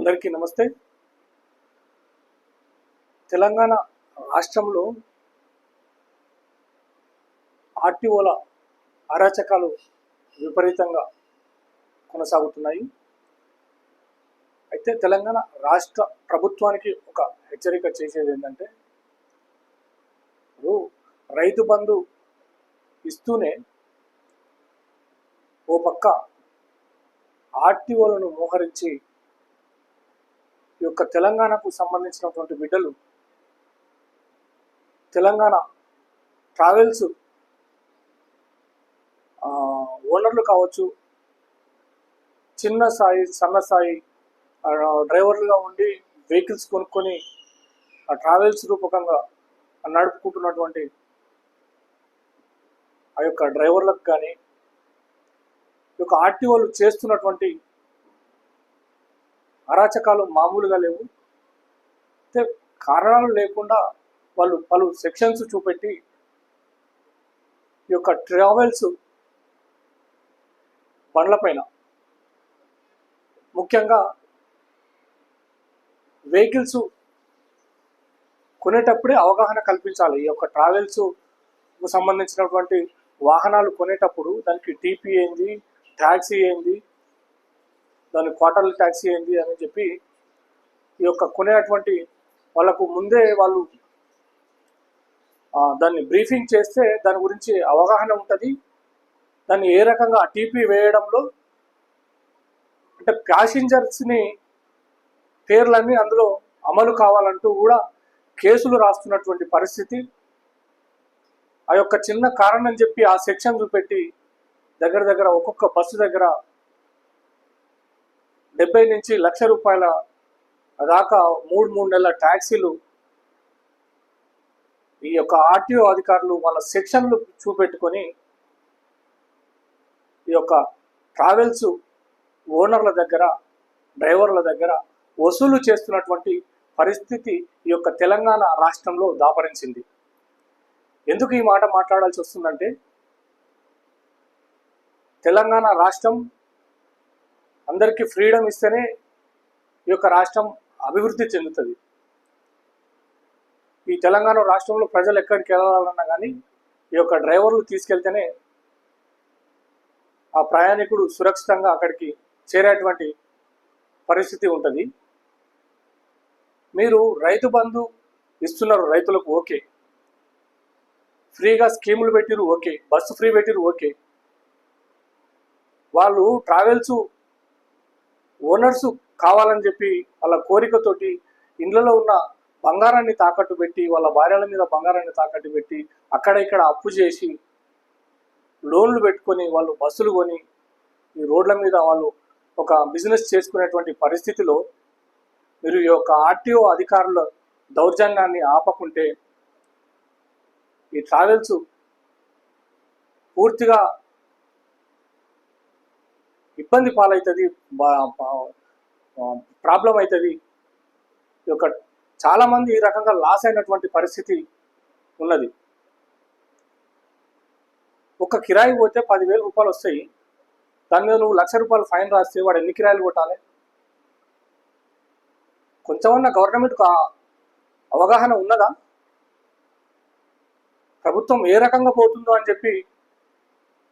అందరికీ నమస్తే. తెలంగాణ రాష్ట్రంలో ఆర్టీఓల అరాచకాలు విపరీతంగా కొనసాగుతున్నాయి. అయితే తెలంగాణ రాష్ట్ర ప్రభుత్వానికి ఒక హెచ్చరిక చేసేది ఏంటంటే రైతు బంధు ఇస్తూనే ఓ పక్క ఆర్టీఓలను మోహరించి ఈ యొక్క తెలంగాణకు సంబంధించినటువంటి బిడ్డలు తెలంగాణ ట్రావెల్స్ ఓనర్లు కావచ్చు చిన్న స్థాయి సన్న స్థాయి ఆ, డ్రైవర్లుగా ఉండి వెహికల్స్ కొనుక్కొని ఆ ట్రావెల్స్ రూపకంగా నడుపుకుంటున్నటువంటి ఆ యొక్క డ్రైవర్లకు కానీ ఈ యొక్క ఆర్టీఓలు చేస్తున్నటువంటి అరాచకాలు మామూలుగా లేవు. అయితే కారణాలు లేకుండా వాళ్ళు పలు సెక్షన్స్ చూపెట్టి ఈ యొక్క ట్రావెల్స్ బండ్లపైన ముఖ్యంగా వెహికల్స్ కొనేటప్పుడే అవగాహన కల్పించాలి. ఈ యొక్క ట్రావెల్స్ సంబంధించినటువంటి వాహనాలు కొనేటప్పుడు దానికి టీపీ ఏంది ట్యాక్సీ ఏంది దాని క్వార్టర్లీ ట్యాక్సీ ఏంది అని చెప్పి ఈ యొక్క కొనేటువంటి వాళ్ళకు ముందే వాళ్ళు దాన్ని బ్రీఫింగ్ చేస్తే దాని గురించి అవగాహన ఉంటుంది. దాన్ని ఏ రకంగా టీపీ వేయడంలో అంటే ప్యాసింజర్స్ని పేర్లన్నీ అందులో అమలు కావాలంటూ కూడా కేసులు రాస్తున్నటువంటి పరిస్థితి. ఆ యొక్క చిన్న కారణం చెప్పి ఆ సెక్షన్ చూపెట్టి దగ్గర దగ్గర ఒక్కొక్క బస్సు దగ్గర డెబ్బై నుంచి లక్ష రూపాయల దాకా మూడు మూడు నెలల ట్యాక్సీలు ఈ యొక్క ఆర్టీఓ అధికారులు వాళ్ళ సెక్షన్లు చూపెట్టుకొని ఈ యొక్క ట్రావెల్స్ ఓనర్ల దగ్గర డ్రైవర్ల దగ్గర వసూలు చేస్తున్నటువంటి పరిస్థితి ఈ యొక్క తెలంగాణ రాష్ట్రంలో దాపరించింది. ఎందుకు ఈ మాట మాట్లాడాల్సి వస్తుందంటే తెలంగాణ రాష్ట్రం అందరికీ ఫ్రీడమ్ ఇస్తేనే ఈ యొక్క రాష్ట్రం అభివృద్ధి చెందుతుంది. ఈ తెలంగాణ రాష్ట్రంలో ప్రజలు ఎక్కడికి వెళ్ళాలన్నా కానీ ఈ యొక్క డ్రైవర్లు తీసుకెళ్తేనే ఆ ప్రయాణికుడు సురక్షితంగా అక్కడికి చేరేటువంటి పరిస్థితి ఉంటుంది. మీరు రైతు బంధు ఇస్తున్నారు రైతులకు ఓకే. ఫ్రీగా స్కీములు పెట్టిరు ఓకే. బస్సు ఫ్రీ పెట్టిరు ఓకే. వాళ్ళు ట్రావెల్స్ ఓనర్స్ కావాలని చెప్పి వాళ్ళ కోరికతోటి ఇండ్లలో ఉన్న బంగారాన్ని తాకట్టు పెట్టి వాళ్ళ భార్యల మీద బంగారాన్ని తాకట్టు పెట్టి అక్కడ ఇక్కడ అప్పు చేసి లోన్లు పెట్టుకొని వాళ్ళు బస్సులు కొని ఈ రోడ్ల మీద వాళ్ళు ఒక బిజినెస్ చేసుకునేటువంటి పరిస్థితిలో మీరు ఈ యొక్క ఆర్టీఓ అధికారుల దౌర్జన్యాన్ని ఆపకుంటే ఈ ట్రావెల్స్ పూర్తిగా ఇబ్బంది పాలవుతుంది ప్రాబ్లం అవుతుంది ఈ యొక్క చాలామంది ఈ రకంగా లాస్ అయినటువంటి పరిస్థితి ఉన్నది. ఒక కిరాయి పోతే పదివేల రూపాయలు వస్తాయి. దాని మీద నువ్వు లక్ష రూపాయలు ఫైన్ రాస్తే వాడు ఎన్ని కిరాయిలు కొట్టాలి? కొంచెమన్నా గవర్నమెంట్కు అవగాహన ఉన్నదా? ప్రభుత్వం ఏ రకంగా పోతుందో అని చెప్పి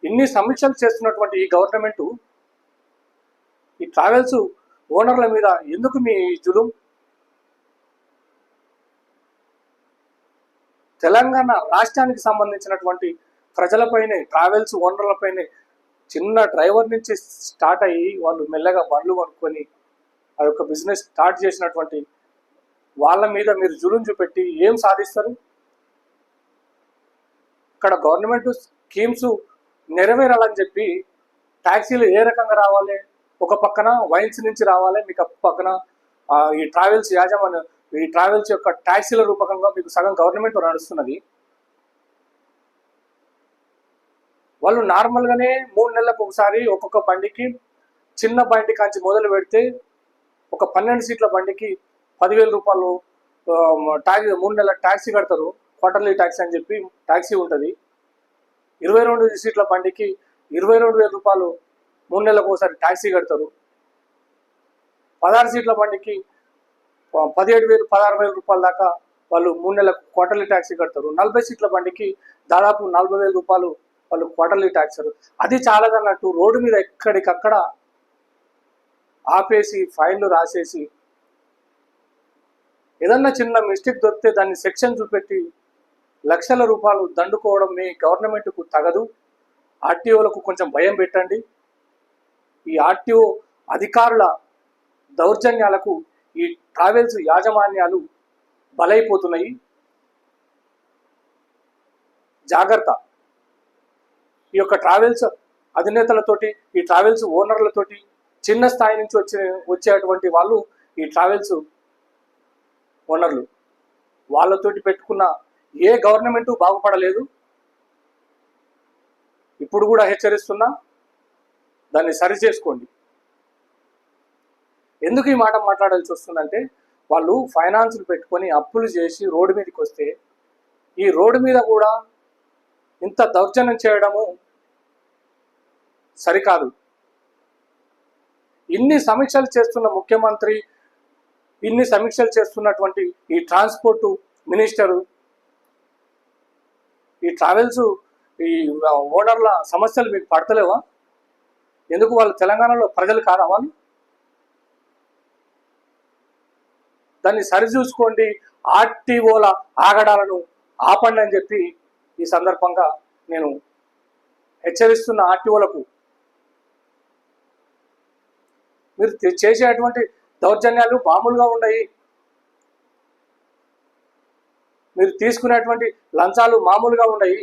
ఇన్ని సమీక్షలు చేస్తున్నటువంటి ఈ గవర్నమెంట్ ఈ ట్రావెల్స్ ఓనర్ల మీద ఎందుకు మీ జులుం? తెలంగాణ రాష్ట్రానికి సంబంధించినటువంటి ప్రజలపైనే ట్రావెల్స్ ఓనర్లపైనే చిన్న డ్రైవర్ నుంచి స్టార్ట్ అయ్యి వాళ్ళు మెల్లగా బండ్లు కొనుక్కొని ఆ యొక్క బిజినెస్ స్టార్ట్ చేసినటువంటి వాళ్ళ మీద మీరు జులుం చూపెట్టి ఏం సాధిస్తారు? ఇక్కడ గవర్నమెంట్ స్కీమ్స్ నెరవేరాలని చెప్పి ట్యాక్సీలు ఏ రకంగా రావాలి? ఒక పక్కన వైన్స్ నుంచి రావాలి మీకు ఒక పక్కన ఈ ట్రావెల్స్ యాజమాన్యం ఈ ట్రావెల్స్ యొక్క ట్యాక్సీల రూపకంగా మీకు సగం గవర్నమెంట్ నడుస్తున్నది. వాళ్ళు నార్మల్గానే మూడు నెలలకు ఒకసారి ఒక్కొక్క బండికి చిన్న బండి కాంచి మొదలు పెడితే ఒక పన్నెండు సీట్ల బండికి పదివేల రూపాయలు ట్యాక్సీ మూడు నెలల ట్యాక్సీ కడతారు. క్వార్టర్లీ ట్యాక్సీ అని చెప్పి ట్యాక్సీ ఉంటుంది. ఇరవై రెండు సీట్ల బండికి ఇరవై రెండు వేల రూపాయలు మూడు నెలలకు ఒకసారి ట్యాక్సీ కడతారు. పదహారు సీట్ల బండికి ప- పదిహేడు వేలు పదహారు వేల రూపాయల దాకా వాళ్ళు మూడు నెలలకు క్వార్టర్లీ ట్యాక్సీ కడతారు. నలభై సీట్ల బండికి దాదాపు నలభై వేల రూపాయలు వాళ్ళు క్వార్టర్లీ ట్యాక్స్ అది చాలదన్నట్టు రోడ్డు మీద ఎక్కడికక్కడ ఆపేసి ఫైన్లు రాసేసి ఏదన్నా చిన్న మిస్టేక్ దొరికితే దాన్ని సెక్షన్ చూపెట్టి లక్షల రూపాయలు దండుకోవడం మీ గవర్నమెంట్కు తగదు. ఆర్టీఓలకు కొంచెం భయం పెట్టండి. ఈ ఆర్టీఓ అధికారుల దౌర్జన్యాలకు ఈ ట్రావెల్స్ యాజమాన్యాలు బలైపోతున్నాయి. జాగ్రత్త. ఈ యొక్క ట్రావెల్స్ అధినేతలతోటి ఈ ట్రావెల్స్ ఓనర్లతోటి చిన్న స్థాయి నుంచి వచ్చే వచ్చేటువంటి వాళ్ళు ఈ ట్రావెల్స్ ఓనర్లు. వాళ్ళతోటి పెట్టుకున్న ఏ గవర్నమెంటు బాగుపడలేదు. ఇప్పుడు కూడా హెచ్చరిస్తున్నా దాన్ని సరి చేసుకోండి. ఎందుకు ఈ మాట మాట్లాడాల్సి వస్తుందంటే వాళ్ళు ఫైనాన్స్లు పెట్టుకొని అప్పులు చేసి రోడ్డు మీదకి వస్తే ఈ రోడ్డు మీద కూడా ఇంత దౌర్జన్యం చేయడము సరికాదు. ఇన్ని సమీక్షలు చేస్తున్న ముఖ్యమంత్రి ఇన్ని సమీక్షలు చేస్తున్నటువంటి ఈ ట్రాన్స్పోర్ట్ మినిస్టరు ఈ ట్రావెల్స్ ఈ ఓనర్ల సమస్యలు మీకు పడతలేవా? ఎందుకు వాళ్ళు తెలంగాణలో ప్రజలు కాదా వాళ్ళు? దాన్ని సరిచూసుకోండి ఆర్టీఓల ఆగడాలను ఆపండి అని చెప్పి ఈ సందర్భంగా నేను హెచ్చరిస్తున్న ఆర్టీఓలకు. మీరు చేసేటువంటి దౌర్జన్యాలు మామూలుగా ఉన్నాయి మీరు తీసుకునేటువంటి లంచాలు మామూలుగా ఉన్నాయి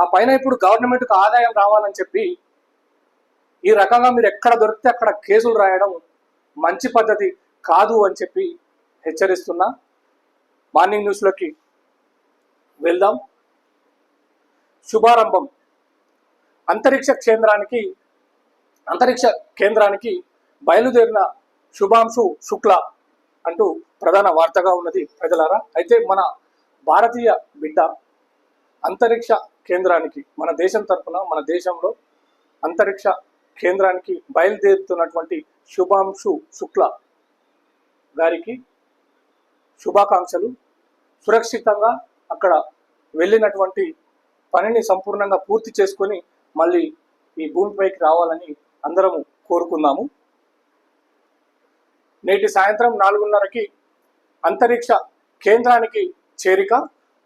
ఆ పైన ఇప్పుడు గవర్నమెంట్కు ఆదాయం రావాలని చెప్పి ఈ రకంగా మీరు ఎక్కడ దొరికితే అక్కడ కేసులు రాయడం మంచి పద్ధతి కాదు అని చెప్పి హెచ్చరిస్తున్నా. మార్నింగ్ న్యూస్లోకి వెళ్దాం. శుభారంభం. అంతరిక్ష కేంద్రానికి అంతరిక్ష కేంద్రానికి బయలుదేరిన శుభాంశు శుక్ల అంటూ ప్రధాన వార్తగా ఉన్నది ప్రజలారా. అయితే మన భారతీయ బిడ్డ అంతరిక్ష కేంద్రానికి మన దేశం తరపున మన దేశంలో అంతరిక్ష కేంద్రానికి బయలుదేరుతున్నటువంటి శుభాంశు శుక్ల గారికి శుభాకాంక్షలు. సురక్షితంగా అక్కడ వెళ్ళినటువంటి పనిని సంపూర్ణంగా పూర్తి చేసుకొని మళ్ళీ ఈ భూమిపైకి రావాలని అందరము కోరుకుందాము. నేటి సాయంత్రం నాలుగున్నరకి అంతరిక్ష కేంద్రానికి చేరిక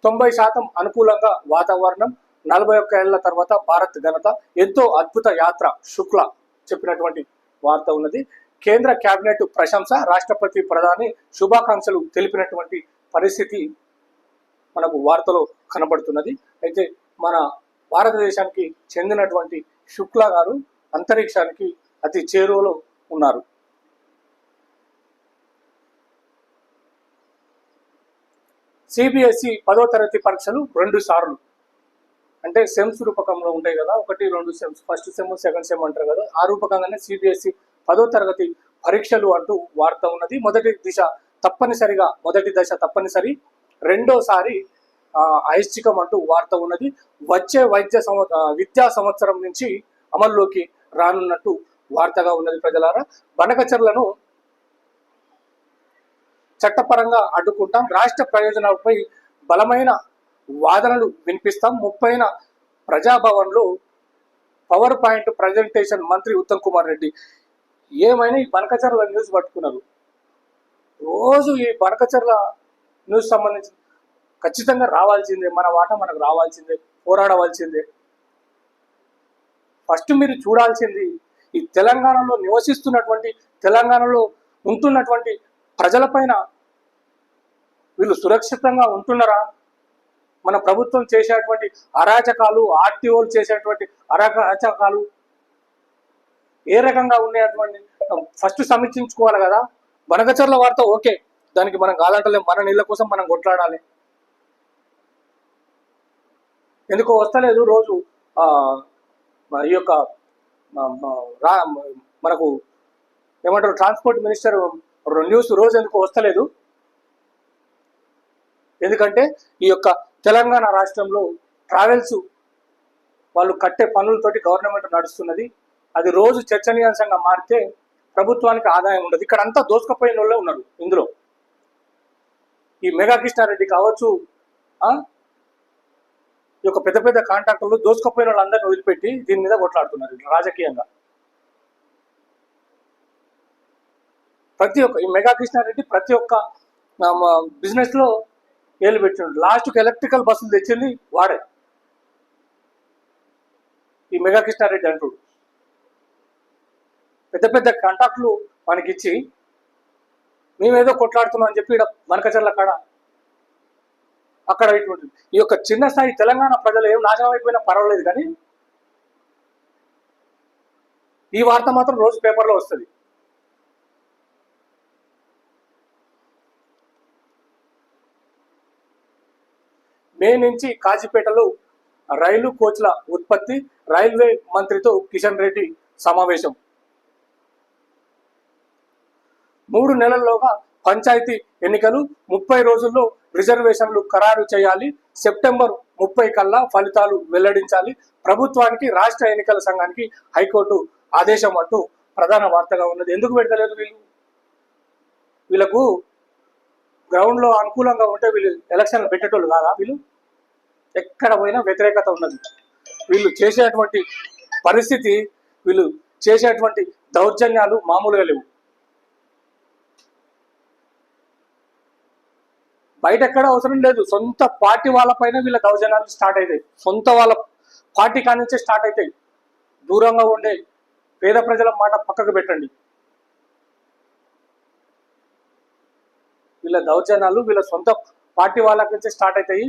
తొంభై శాతం అనుకూలంగా వాతావరణం నలభై ఒక్క ఏళ్ళ తర్వాత భారత్ ఘనత ఎంతో అద్భుత యాత్ర శుక్ల చెప్పినటువంటి వార్త ఉన్నది. కేంద్ర కేబినెట్ ప్రశంస రాష్ట్రపతి ప్రధాని శుభాకాంక్షలు తెలిపినటువంటి పరిస్థితి మనకు వార్తలో కనబడుతున్నది. అయితే మన భారతదేశానికి చెందినటువంటి శుక్ల గారు అంతరిక్షానికి అతి చేరువలో ఉన్నారు. సిబిఎస్ఈ పదో తరగతి పరీక్షలు రెండు సార్లు. అంటే సెమ్స్ రూపకంలో ఉంటాయి కదా ఒకటి రెండు sems. First sem second sem అంటారు కదా. ఆ రూపకంగానే సిబిఎస్ఈ పదో తరగతి పరీక్షలు అంటూ వార్త ఉన్నది. మొదటి దిశ తప్పనిసరిగా మొదటి దశ తప్పనిసరి. రెండోసారి ఐశ్చికం ఐచ్ఛికం అంటూ వార్త ఉన్నది. వచ్చే వైద్య సంవ విద్యా సంవత్సరం నుంచి అమల్లోకి రానున్నట్టు వార్తగా ఉన్నది ప్రజలారా. బనకచర్లను చట్టపరంగా అడ్డుకుంటాం. రాష్ట్ర ప్రయోజనాలపై బలమైన వాదనలు వినిపిస్తాం. ముప్పైన ప్రజాభవన్లో పవర్ పాయింట్ ప్రజెంటేషన్ మంత్రి ఉత్తమ్ కుమార్ రెడ్డి ఏమైనా ఈ బనకచర్ల న్యూస్ పట్టుకున్నారు? రోజు ఈ బనకచర్ల న్యూస్ సంబంధించి ఖచ్చితంగా రావాల్సిందే. మన వాట మనకు రావాల్సిందే. పోరాడవలసిందే. ఫస్ట్ మీరు చూడాల్సింది ఈ తెలంగాణలో నివసిస్తున్నటువంటి తెలంగాణలో ఉంటున్నటువంటి ప్రజలపైన వీళ్ళు సురక్షితంగా ఉంటున్నారా? మన ప్రభుత్వం చేసేటువంటి అరాచకాలు ఆర్టీఓలు చేసేటువంటి అరాచకాలు ఏ రకంగా ఉన్నాయటువంటి ఫస్ట్ సమీక్షించుకోవాలి కదా. బనకచర్ల వార్త ఓకే. దానికి మనం కాదంటలేం మన నీళ్ళ కోసం మనం కొట్లాడాలి. ఎందుకో వస్తలేదు రోజు ఆ, ఈ యొక్క మనకు ఏమంటారు ట్రాన్స్పోర్ట్ మినిస్టర్ న్యూస్ రోజు ఎందుకు వస్తలేదు. ఎందుకంటే ఈ యొక్క తెలంగాణ రాష్ట్రంలో ట్రావెల్స్ వాళ్ళు కట్టే పనులతోటి గవర్నమెంట్ నడుస్తున్నది. అది రోజు చర్చనీయాంశంగా మారితే ప్రభుత్వానికి ఆదాయం ఉండదు. ఇక్కడ అంతా దోసుకపోయిన వాళ్ళే ఉన్నారు ఇందులో. ఈ మెగా కృష్ణారెడ్డి కావచ్చు ఈ యొక్క పెద్ద పెద్ద కాంట్రాక్టర్లు దోసుకపోయిన వాళ్ళందరినీ వదిలిపెట్టి దీని మీద కొట్లాడుతున్నారు రాజకీయంగా. ప్రతి ఒక్క ఈ మెగా కృష్ణారెడ్డి ప్రతి ఒక్క బిజినెస్లో లో పెట్టిండు లాస్ట్కి ఎలక్ట్రికల్ బస్సులు తెచ్చింది వాడే. ఈ మెగా కృష్ణారెడ్డి అంటుడు. పెద్ద పెద్ద కాంటాక్ట్లు మనకి ఇచ్చి మేమేదో కొట్లాడుతున్నాం అని చెప్పి ఇక్కడ మనకచర్ల కాడ అక్కడ ఇటువంటి ఈ యొక్క చిన్న స్థాయి తెలంగాణ ప్రజలు ఏం నాశనం అయిపోయినా పర్వాలేదు కానీ ఈ వార్త మాత్రం రోజు పేపర్లో వస్తుంది. మే నుంచి కాజీపేటలో రైలు కోచ్ల ఉత్పత్తి రైల్వే మంత్రితో కిషన్ రెడ్డి సమావేశం. మూడు నెలల్లోగా పంచాయతీ ఎన్నికలు ముప్పై రోజుల్లో రిజర్వేషన్లు ఖరారు చేయాలి సెప్టెంబర్ ముప్పై కల్లా ఫలితాలు వెల్లడించాలి ప్రభుత్వానికి రాష్ట్ర ఎన్నికల సంఘానికి హైకోర్టు ఆదేశం అంటూ ప్రధాన వార్తగా ఉన్నది. ఎందుకు పెడతలేదు వీళ్ళు? వీళ్ళకు గ్రౌండ్లో అనుకూలంగా ఉంటే వీళ్ళు ఎలక్షన్లు పెట్టేటోళ్ళు కాదా వీళ్ళు? ఎక్కడ పోయినా వ్యతిరేకత ఉన్నది. వీళ్ళు చేసేటువంటి పరిస్థితి వీళ్ళు చేసేటువంటి దౌర్జన్యాలు మామూలుగా లేవు. బయట ఎక్కడ అవసరం లేదు. సొంత పార్టీ వాళ్ళపైన వీళ్ళ దౌర్జన్యాలు స్టార్ట్ అవుతాయి సొంత వాళ్ళ పార్టీ కానించే స్టార్ట్ అవుతాయి దూరంగా ఉండే పేద ప్రజల మాట పక్కకు పెట్టండి. వీళ్ళ దౌర్జన్యాలు వీళ్ళ సొంత పార్టీ వాళ్ళ నుంచే స్టార్ట్ అవుతాయి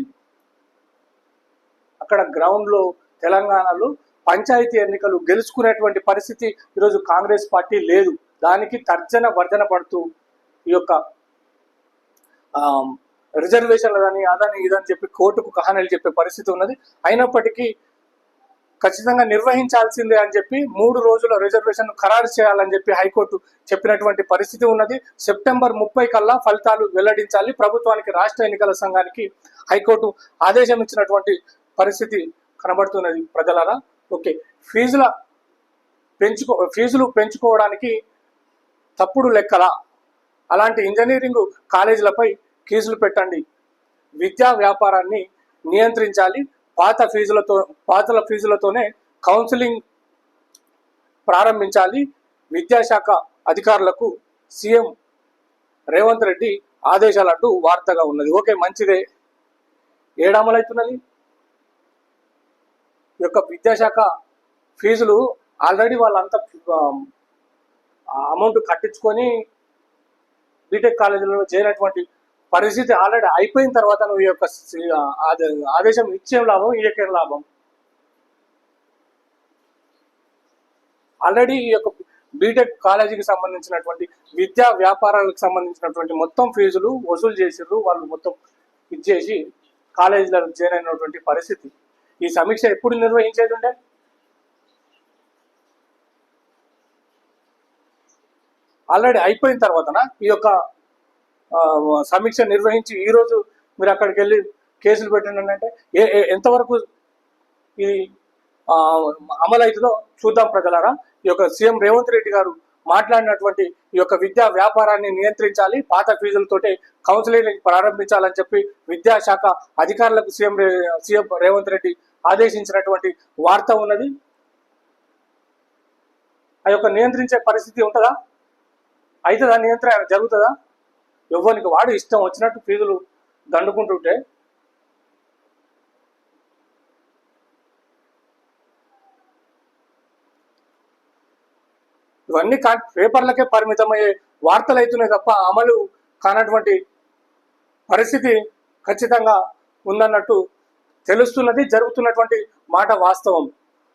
అక్కడ గ్రౌండ్లో తెలంగాణలో పంచాయతీ ఎన్నికలు గెలుచుకునేటువంటి పరిస్థితి ఈరోజు కాంగ్రెస్ పార్టీ లేదు. దానికి తర్జన వర్జన పడుతూ ఈ యొక్క రిజర్వేషన్లు కానీ అదని ఇదని చెప్పి కోర్టుకు కహానీలు చెప్పే పరిస్థితి ఉన్నది. అయినప్పటికీ ఖచ్చితంగా నిర్వహించాల్సిందే అని చెప్పి మూడు రోజుల రిజర్వేషన్ ఖరారు చేయాలని చెప్పి హైకోర్టు చెప్పినటువంటి పరిస్థితి ఉన్నది. సెప్టెంబర్ ముప్పై కల్లా ఫలితాలు వెల్లడించాలి. ప్రభుత్వానికి రాష్ట్ర ఎన్నికల సంఘానికి హైకోర్టు ఆదేశం ఇచ్చినటువంటి పరిస్థితి కనబడుతున్నది ప్రజలరా? ఓకే. ఫీజుల పెంచుకో ఫీజులు పెంచుకోవడానికి తప్పుడు లెక్కల? అలాంటి ఇంజనీరింగ్ కాలేజీలపై ఫీజులు పెట్టండి. విద్యా వ్యాపారాన్ని నియంత్రించాలి. పాత ఫీజులతో పాతల ఫీజులతోనే కౌన్సిలింగ్ ప్రారంభించాలి. విద్యాశాఖ అధికారులకు సీఎం రేవంత్ రెడ్డి ఆదేశాలంటూ వార్తగా ఉన్నది. ఓకే మంచిదే. ఏడమలవుతున్నది యొక్క విద్యాశాఖ ఫీజులు ఆల్రెడీ వాళ్ళంతా అమౌంట్ కట్టించుకొని బీటెక్ కాలేజీలో చేరినటువంటి పరిస్థితి ఆల్రెడీ అయిపోయిన తర్వాత నువ్వు ఈ యొక్క ఆదేశం ఇచ్చే లాభం ఇయ్యకేం లాభం? ఆల్రెడీ ఈ యొక్క బీటెక్ కాలేజీకి సంబంధించినటువంటి విద్యా వ్యాపారాలకు సంబంధించినటువంటి మొత్తం ఫీజులు వసూలు చేసిర్రు వాళ్ళు మొత్తం ఇచ్చేసి కాలేజీలలో చేరైనటువంటి పరిస్థితి. ఈ సమీక్ష ఎప్పుడు నిర్వహించేది ఉండే? ఆల్రెడీ అయిపోయిన తర్వాతన? ఈ యొక్క సమీక్ష నిర్వహించి ఈరోజు మీరు అక్కడికి వెళ్ళి కేసులు పెట్టండి అంటే ఏ ఎంతవరకు ఇది అమలైతుందో అమలు అవుతుందో చూద్దాం ప్రజలారా. ఈ యొక్క సీఎం రేవంత్ రెడ్డి గారు మాట్లాడినటువంటి ఈ యొక్క విద్యా వ్యాపారాన్ని నియంత్రించాలి పాత ఫీజులతోటి కౌన్సిలింగ్ ప్రారంభించాలని చెప్పి విద్యాశాఖ అధికారులకు సీఎం రే- సీఎం రేవంత్ రెడ్డి ఆదేశించినటువంటి వార్త ఉన్నది. ఆ యొక్క నియంత్రించే పరిస్థితి ఉంటుందా? అవుతుందా నియంత్రణ జరుగుతుందా? ఎవరికి వాడు ఇష్టం వచ్చినట్టు ఫీజులు దండుకుంటుంటే ఇవన్నీ కా పేపర్లకే పరిమితమయ్యే వార్తలు అవుతున్నాయి తప్ప అమలు కానటువంటి పరిస్థితి ఖచ్చితంగా ఉందన్నట్టు తెలుస్తున్నది జరుగుతున్నటువంటి మాట వాస్తవం.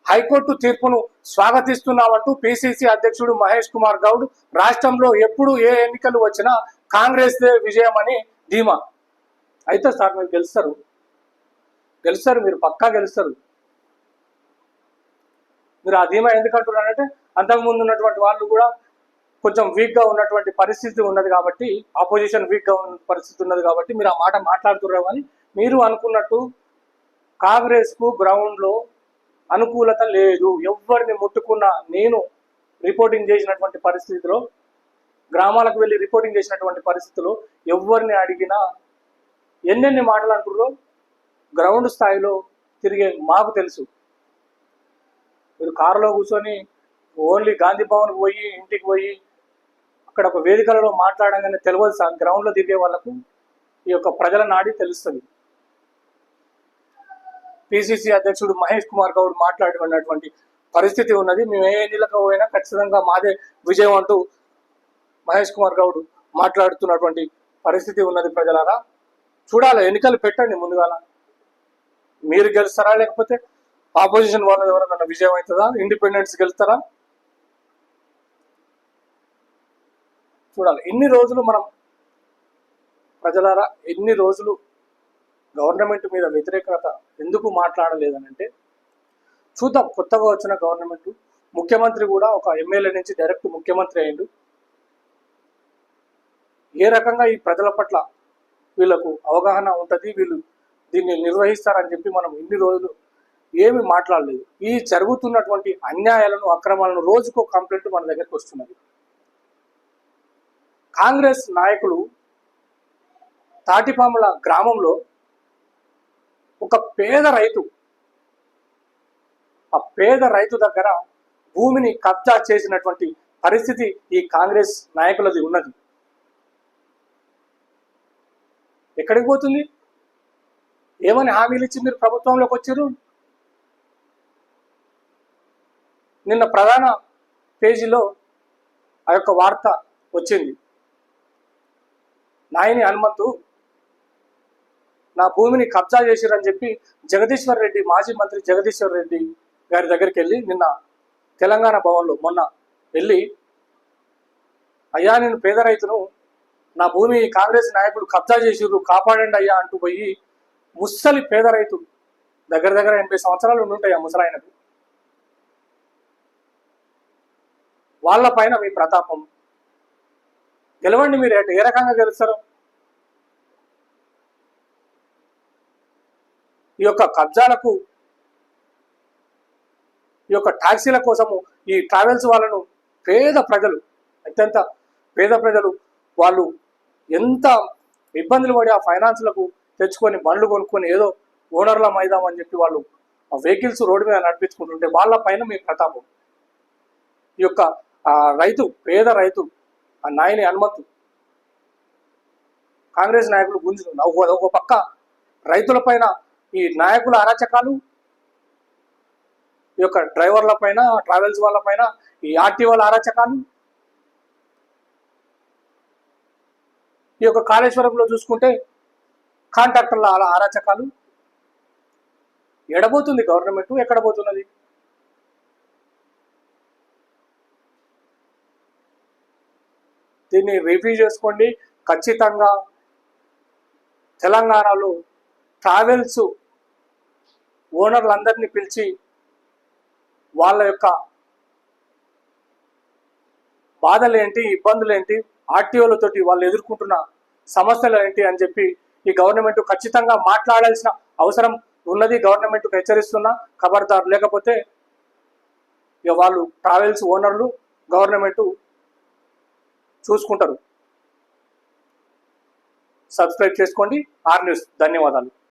హైకోర్టు తీర్పును స్వాగతిస్తున్నామంటూ పిసిసి అధ్యక్షుడు మహేష్ కుమార్ గౌడ్ రాష్ట్రంలో ఎప్పుడు ఏ ఎన్నికలు వచ్చినా కాంగ్రెస్ విజయం అని ధీమా. అయితే సార్ మీరు గెలుస్తారు. గెలుస్తారు మీరు పక్కా గెలుస్తారు. మీరు ఆ ధీమా ఎందుకంటున్నారంటే అంతకుముందు ఉన్నటువంటి వాళ్ళు కూడా కొంచెం వీక్గా ఉన్నటువంటి పరిస్థితి ఉన్నది కాబట్టి ఆపోజిషన్ వీక్గా ఉన్న పరిస్థితి ఉన్నది కాబట్టి మీరు ఆ మాట మాట్లాడుతున్నారు కానీ మీరు అనుకున్నట్టు కాంగ్రెస్కు గ్రౌండ్లో అనుకూలత లేదు. ఎవరిని ముట్టుకున్నా నేను రిపోర్టింగ్ చేసినటువంటి పరిస్థితిలో గ్రామాలకు వెళ్ళి రిపోర్టింగ్ చేసినటువంటి పరిస్థితిలో ఎవరిని అడిగినా ఎన్నెన్ని మాటలు అంటుర్రో గ్రౌండ్ స్థాయిలో తిరిగే మాకు తెలుసు. మీరు కారులో కూర్చొని ఓన్లీ గాంధీ భవన్ పోయి ఇంటికి పోయి అక్కడ ఒక వేదికలలో మాట్లాడంగానే తెలియదు సార్. గ్రౌండ్లో దిగే వాళ్ళకు ఈ యొక్క ప్రజల నాడి తెలుస్తుంది. పిసిసి అధ్యక్షుడు మహేష్ కుమార్ గౌడ్ మాట్లాడినటువంటి పరిస్థితి ఉన్నది. మేము ఏ ఎన్నికలకు పోయినా ఖచ్చితంగా మాదే విజయం అంటూ మహేష్ కుమార్ గౌడ్ మాట్లాడుతున్నటువంటి పరిస్థితి ఉన్నది ప్రజలారా. చూడాలి ఎన్నికలు పెట్టండి ముందుగాల. మీరు గెలుస్తారా లేకపోతే ఆపోజిషన్ వాళ్ళ ఎవరైనా విజయం అవుతుందా? ఇండిపెండెన్స్ గెలుస్తారా? చూడాలి. ఎన్ని రోజులు మనం ప్రజలారా ఎన్ని రోజులు గవర్నమెంట్ మీద వ్యతిరేకత ఎందుకు మాట్లాడలేదనంటే చూద్దాం కొత్తగా వచ్చిన గవర్నమెంట్. ముఖ్యమంత్రి కూడా ఒక ఎమ్మెల్యే నుంచి డైరెక్ట్ ముఖ్యమంత్రి అయిండు ఏ రకంగా ఈ ప్రజల పట్ల వీళ్ళకు అవగాహన ఉంటుంది వీళ్ళు దీన్ని నిర్వహిస్తారని చెప్పి మనం ఇన్ని రోజులు ఏమి మాట్లాడలేదు. ఈ జరుగుతున్నటువంటి అన్యాయాలను అక్రమాలను రోజుకో కంప్లైంట్ మన దగ్గరికి వస్తున్నది. కాంగ్రెస్ నాయకులు తాటిపాముల గ్రామంలో ఒక పేద రైతు ఆ పేద రైతు దగ్గర భూమిని కబ్జా చేసినటువంటి పరిస్థితి ఈ కాంగ్రెస్ నాయకులది ఉన్నది. ఎక్కడికి పోతుంది? ఏమని హామీలు ఇచ్చి మీరు ప్రభుత్వంలోకి వచ్చారు? నిన్న ప్రధాన పేజీలో ఆ యొక్క వార్త వచ్చింది. నాయని హనుమంతు నా భూమిని కబ్జా చేసిరని చెప్పి జగదీశ్వర్ రెడ్డి మాజీ మంత్రి జగదీశ్వర్ రెడ్డి గారి దగ్గరికి వెళ్ళి నిన్న తెలంగాణ భవన్లో మొన్న వెళ్ళి అయ్యా నేను పేద రైతును నా భూమి కాంగ్రెస్ నాయకులు కబ్జా చేసిర్రు కాపాడండి అయ్యా అంటూ పోయి ముస్సలి పేద రైతు దగ్గర దగ్గర ఎనభై సంవత్సరాలు ఉండుంటాయి ఆ ముసలాయనకు. వాళ్ళ పైన మీ ప్రతాపం. గెలవండి మీరు. ఏ- రకంగా గెలుస్తారు? ఈ యొక్క కబ్జాలకు ఈ యొక్క ట్యాక్సీల కోసము ఈ ట్రావెల్స్ వాళ్ళను పేద ప్రజలు అత్యంత పేద ప్రజలు వాళ్ళు ఎంత ఇబ్బందులు పడి ఆ ఫైనాన్స్లకు తెచ్చుకొని బండ్లు కొనుక్కొని ఏదో ఓనర్ల మైదాం అని చెప్పి వాళ్ళు ఆ వెహికల్స్ రోడ్డు మీద నడిపించుకుంటుంటే వాళ్ళ పైన మీ ప్రతాపం. ఈ యొక్క రైతు పేద రైతు ఆ నాయని హనుమంతు కాంగ్రెస్ నాయకులు గుంజులు ఒక ఒక పక్క రైతుల పైన ఈ నాయకుల అరాచకాలు ఈ యొక్క డ్రైవర్ల పైన ట్రావెల్స్ వాళ్ళ పైన ఈ ఆర్టీఓల అరాచకాలు ఈ యొక్క కాళేశ్వరంలో చూసుకుంటే కాంట్రాక్టర్ల అలా అరాచకాలు. ఎడబోతుంది గవర్నమెంట్ ఎక్కడ పోతున్నది? దీన్ని రివ్యూ చేసుకోండి. ఖచ్చితంగా తెలంగాణలో ట్రావెల్స్ ఓనర్లందరినీ పిలిచి వాళ్ళ యొక్క బాధలేంటి ఇబ్బందులేంటి ఇబ్బందులు ఏంటి ఆర్టీఓలతోటి వాళ్ళు ఎదుర్కొంటున్న సమస్యలు ఏంటి అని చెప్పి ఈ గవర్నమెంట్ ఖచ్చితంగా మాట్లాడాల్సిన అవసరం ఉన్నది. గవర్నమెంట్కు హెచ్చరిస్తున్నా ఖబర్దారు లేకపోతే ఇక వాళ్ళు ట్రావెల్స్ ఓనర్లు గవర్నమెంట్ చూసుకుంటారు. సబ్స్క్రైబ్ చేసుకోండి. R news. ధన్యవాదాలు.